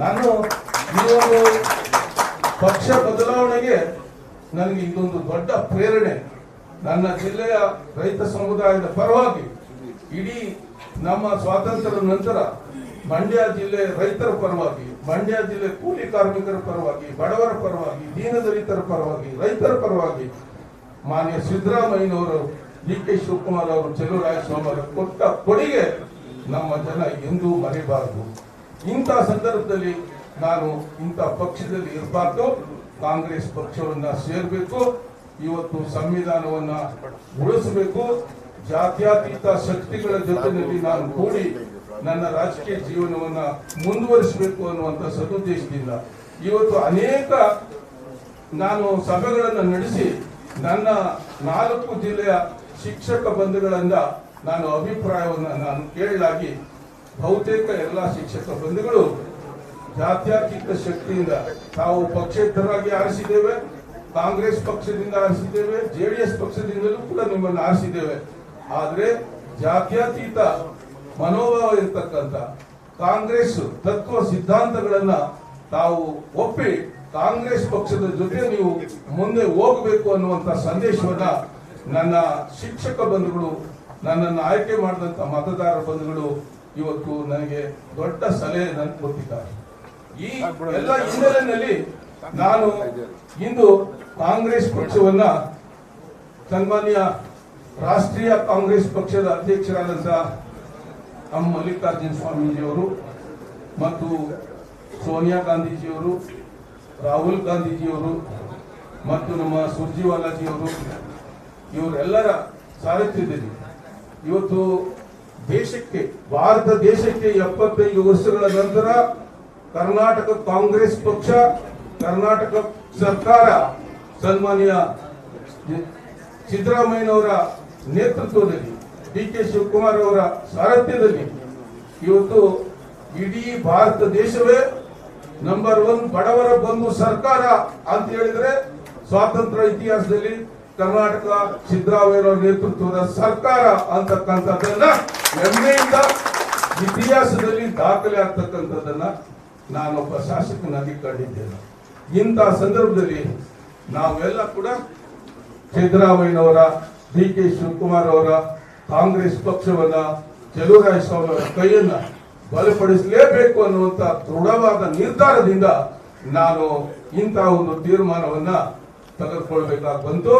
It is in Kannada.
ನಾನು ಈ ಒಂದು ಪಕ್ಷ ಬದಲಾವಣೆಗೆ ನನಗೆ ಇದೊಂದು ದೊಡ್ಡ ಪ್ರೇರಣೆ. ನನ್ನ ಜಿಲ್ಲೆಯ ರೈತ ಸಮುದಾಯದ ಪರವಾಗಿ ಇಡೀ ನಮ್ಮ ಸ್ವಾತಂತ್ರ್ಯದ ನಂತರ ಮಂಡ್ಯ ಜಿಲ್ಲೆ ರೈತರ ಪರವಾಗಿ, ಮಂಡ್ಯ ಜಿಲ್ಲೆ ಕೂಲಿ ಕಾರ್ಮಿಕರ ಪರವಾಗಿ, ಬಡವರ ಪರವಾಗಿ ದೀನದಲಿತರ ಪರವಾಗಿ, ರೈತರ ಪರವಾಗಿ ಮಾನ್ಯ ಸಿದ್ದರಾಮಯ್ಯನವರು ಡಿ ಕೆ ಶಿವಕುಮಾರ್ ಅವರು ಚೆಲುವರಾಯಸ್ವಾಮಿ ಅವರು ಕೊಟ್ಟ ಕೊಡುಗೆ ನಮ್ಮ ಜನ ಎಂದೂ ಮರೆಯಬಾರದು ಇಂಥ ಸಂದರ್ಭದಲ್ಲಿ ನಾನು ಇಂಥ ಪಕ್ಷದಲ್ಲಿ ಇರಬಾರ್ದು. ಕಾಂಗ್ರೆಸ್ ಪಕ್ಷವನ್ನು ಸೇರಬೇಕು. ಇವತ್ತು ಸಂವಿಧಾನವನ್ನ ಉಳಿಸಬೇಕು. ಜಾತ್ಯತೀತ ಶಕ್ತಿಗಳ ಜೊತೆಯಲ್ಲಿ ನಾನು ಕೂಡಿ ನನ್ನ ರಾಜಕೀಯ ಜೀವನವನ್ನ ಮುಂದುವರಿಸಬೇಕು ಅನ್ನುವಂಥ ಸದುದ್ದೇಶದಿಂದ ಇವತ್ತು ಅನೇಕ ನಾನು ಸಭೆಗಳನ್ನು ನಡೆಸಿ ನನ್ನ ನಾಲ್ಕು ಜಿಲ್ಲೆಯ ಶಿಕ್ಷಕ ಬಂಧುಗಳಿಂದ ನಾನು ಅಭಿಪ್ರಾಯವನ್ನು ನಾನು ಕೇಳಲಾಗಿ ಬಹುತೇಕ ಎಲ್ಲ ಶಿಕ್ಷಕ ಬಂಧುಗಳು ಜಾತ್ಯತೀತ ಶಕ್ತಿಯಿಂದ ತಾವು ಪಕ್ಷೇತರಾಗಿ ಆರಿಸಿದ್ದೇವೆ, ಕಾಂಗ್ರೆಸ್ ಪಕ್ಷದಿಂದ ಆರಿಸಿದ್ದೇವೆ ಜೆಡಿಎಸ್ ಪಕ್ಷದಿಂದಲೂ ಕೂಡ ನಿಮ್ಮನ್ನು ಆರಿಸಿದ್ದೇವೆ. ಆದರೆ ಜಾತ್ಯತೀತ ಮನೋಭಾವ ಇರತಕ್ಕಂಥ ಕಾಂಗ್ರೆಸ್ ತತ್ವ ಸಿದ್ಧಾಂತಗಳನ್ನ ತಾವು ಒಪ್ಪಿ ಕಾಂಗ್ರೆಸ್ ಪಕ್ಷದ ಜೊತೆ ನೀವು ಮುಂದೆ ಹೋಗಬೇಕು ಅನ್ನುವಂತ ಸಂದೇಶವನ್ನ ನನ್ನ ಶಿಕ್ಷಕ ಬಂಧುಗಳು, ನನ್ನನ್ನು ಆಯ್ಕೆ ಮಾಡಿದಂತ ಮತದಾರ ಬಂಧುಗಳು ಇವತ್ತು ನನಗೆ ದೊಡ್ಡ ಸಲಹೆ ನಾನು ಕೊಟ್ಟಿದ್ದಾರೆ. ಈ ಎಲ್ಲ ಹಿನ್ನೆಲೆಯಲ್ಲಿ ನಾನು ಇಂದು ಕಾಂಗ್ರೆಸ್ ಪಕ್ಷವನ್ನ ಸನ್ಮಾನ್ಯ ರಾಷ್ಟ್ರೀಯ ಕಾಂಗ್ರೆಸ್ ಪಕ್ಷದ ಅಧ್ಯಕ್ಷರಾದಂತಹ ಎಂ ಮಲ್ಲಿಕಾರ್ಜುನ ಸ್ವಾಮೀಜಿಯವರು ಮತ್ತು ಸೋನಿಯಾ ಗಾಂಧೀಜಿಯವರು ರಾಹುಲ್ ಗಾಂಧೀಜಿಯವರು ಮತ್ತು ನಮ್ಮ ಸುರ್ಜಿವಾಲಾಜಿಯವರು ಇವರೆಲ್ಲರ ಸಾರಥ್ಯದಲ್ಲಿ ಇವತ್ತು ದೇಶಕ್ಕೆ, ಭಾರತ ದೇಶಕ್ಕೆ ಎಪ್ಪತ್ತೈದು ವರ್ಷಗಳ ನಂತರ ಕರ್ನಾಟಕ ಕಾಂಗ್ರೆಸ್ ಪಕ್ಷ, ಕರ್ನಾಟಕ ಸರ್ಕಾರ ಸನ್ಮಾನ್ಯ ಸಿದ್ದರಾಮಯ್ಯನವರ ನೇತೃತ್ವದಲ್ಲಿ ಡಿ ಕೆ ಶಿವಕುಮಾರ್ ಅವರ ಸಾರಥ್ಯದಲ್ಲಿ ಇವತ್ತು ಇಡೀ ಭಾರತ ದೇಶವೇ ನಂಬರ್ ಒನ್ ಬಡವರ ಬಂಧು ಸರ್ಕಾರ ಅಂತ ಹೇಳಿದ್ರೆ ಸ್ವಾತಂತ್ರ್ಯ ಇತಿಹಾಸದಲ್ಲಿ ಕರ್ನಾಟಕ ಸಿದ್ದರಾಮಯ್ಯ ನೇತೃತ್ವದ ಸರ್ಕಾರ ಅಂತಕ್ಕಂಥದ್ದನ್ನ ಹೆಮ್ಮೆಯಿಂದ ಇತಿಹಾಸದಲ್ಲಿ ದಾಖಲೆ ಆಗ್ತಕ್ಕಂಥದ್ದನ್ನ ನಾನೊಬ್ಬ ಶಾಸಕನಾಗಿ ಕಂಡಿದ್ದೇನೆ. ಇಂಥ ಸಂದರ್ಭದಲ್ಲಿ ನಾವೆಲ್ಲ ಕೂಡ ಸಿದ್ದರಾಮಯ್ಯನವರ ಡಿ ಕೆ ಶಿವಕುಮಾರ್ ಅವರ, ಕಾಂಗ್ರೆಸ್ ಪಕ್ಷವನ್ನ ಸ್ವಾಮಿ ಅವರ ಕೈಯನ್ನ ಬಲಪಡಿಸಲೇಬೇಕು ಅನ್ನುವಂತ ದೃಢವಾದ ನಿರ್ಧಾರದಿಂದ ನಾನು ಇಂತಹ ಒಂದು ತೀರ್ಮಾನವನ್ನ ತೆಗೆದುಕೊಳ್ಬೇಕಾಗಿ ಬಂತು.